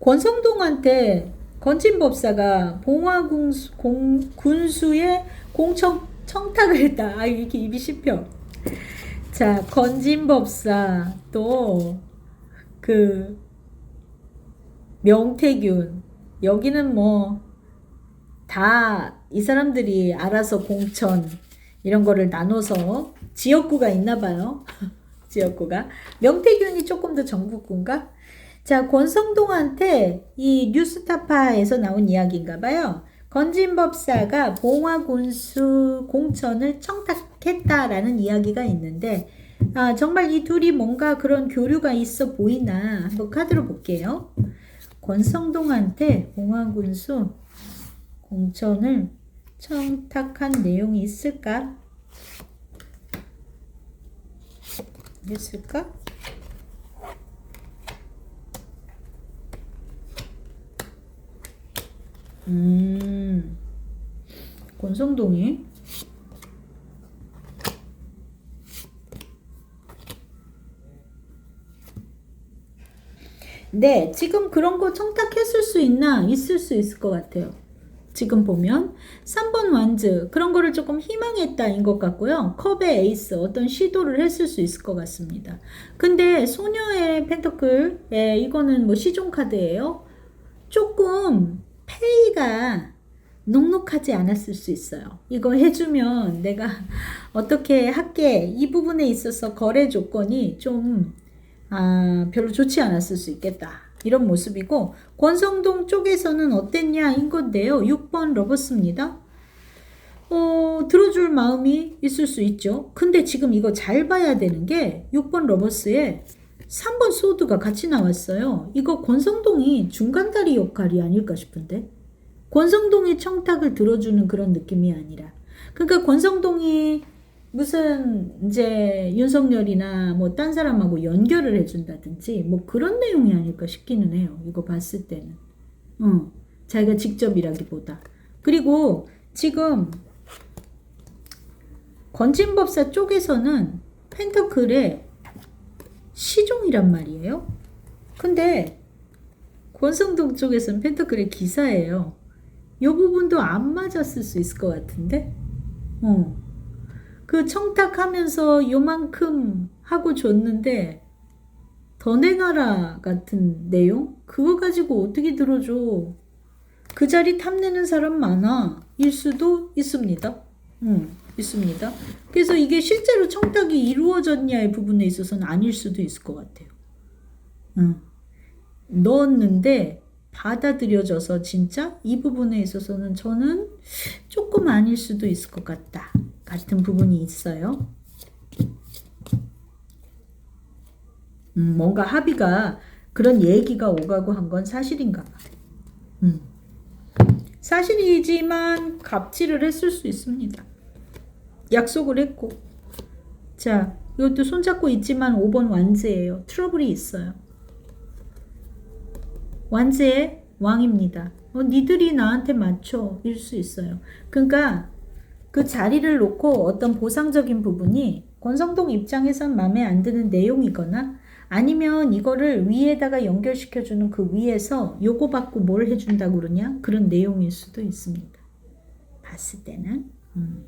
권성동한테 건진법사가 봉화군수 공, 군수의 공청 청탁을 했다. 아 이렇게 입이 씹혀. 자 건진법사 또 그 명태균 여기는 뭐 다 이 사람들이 알아서 공천 이런 거를 나눠서 지역구가 있나 봐요. 지역구가 명태균이 조금 더 전국구인가? 자 권성동한테 이 뉴스타파에서 나온 이야기인가 봐요. 건진법사가 봉화 군수 공천을 청탁했다라는 이야기가 있는데 아, 정말 이 둘이 뭔가 그런 교류가 있어 보이나 한번 카드로 볼게요. 권성동한테 봉화 군수 공천을 청탁한 내용이 있을까? 있을까? 음, 권성동이 네, 지금 그런 거 청탁했을 수 있나? 있을 수 있을 것 같아요. 지금 보면 3번 완즈 그런 거를 조금 희망했다인 것 같고요. 컵의 에이스 어떤 시도를 했을 수 있을 것 같습니다. 근데 소녀의 펜터클 예, 이거는 뭐 시종 카드예요. 조금 페이 가 넉넉하지 않았을 수 있어요. 이거 해주면 내가 어떻게 할게 이 부분에 있어서 거래 조건이 좀 아, 별로 좋지 않았을 수 있겠다. 이런 모습이고 권성동 쪽에서는 어땠냐 인 건데요. 6번 러버스입니다. 어, 들어줄 마음이 있을 수 있죠. 근데 지금 이거 잘 봐야 되는 게 6번 러버스에 3번 소드가 같이 나왔어요. 이거 권성동이 중간다리 역할이 아닐까 싶은데. 권성동이 청탁을 들어주는 그런 느낌이 아니라. 그러니까 권성동이 무슨 이제 윤석열이나 뭐 딴 사람하고 연결을 해준다든지 뭐 그런 내용이 아닐까 싶기는 해요. 이거 봤을 때는. 어, 자기가 직접이라기보다. 그리고 지금 건진법사 쪽에서는 펜터클의 시종이란 말이에요. 근데 권성동 쪽에서는 펜터클의 기사예요. 이 부분도 안 맞았을 수 있을 것 같은데? 어. 그 청탁하면서 요만큼 하고 줬는데 더 내놔라 같은 내용? 그거 가지고 어떻게 들어줘? 그 자리 탐내는 사람 많아. 일 수도 있습니다. 음, 있습니다. 그래서 이게 실제로 청탁이 이루어졌냐의 부분에 있어서는 아닐 수도 있을 것 같아요. 음. 넣었는데 받아들여져서 진짜 이 부분에 있어서는 저는 조금 아닐 수도 있을 것 같다. 같은 부분이 있어요. 음, 뭔가 합의가 그런 얘기가 오가고 한 건 사실인가 봐. 음. 사실이지만 갑질을 했을 수 있습니다. 약속을 했고. 자, 이것도 손잡고 있지만 5번 완즈예요. 트러블이 있어요. 완즈의 왕입니다. 어, 니들이 나한테 맞춰 일 수 있어요. 그러니까 그 자리를 놓고 어떤 보상적인 부분이 권성동 입장에선 마음에 안 드는 내용이거나 아니면 이거를 위에다가 연결시켜주는 그 위에서 요거 받고 뭘 해준다고 그러냐 그런 내용일 수도 있습니다. 봤을 때는 음.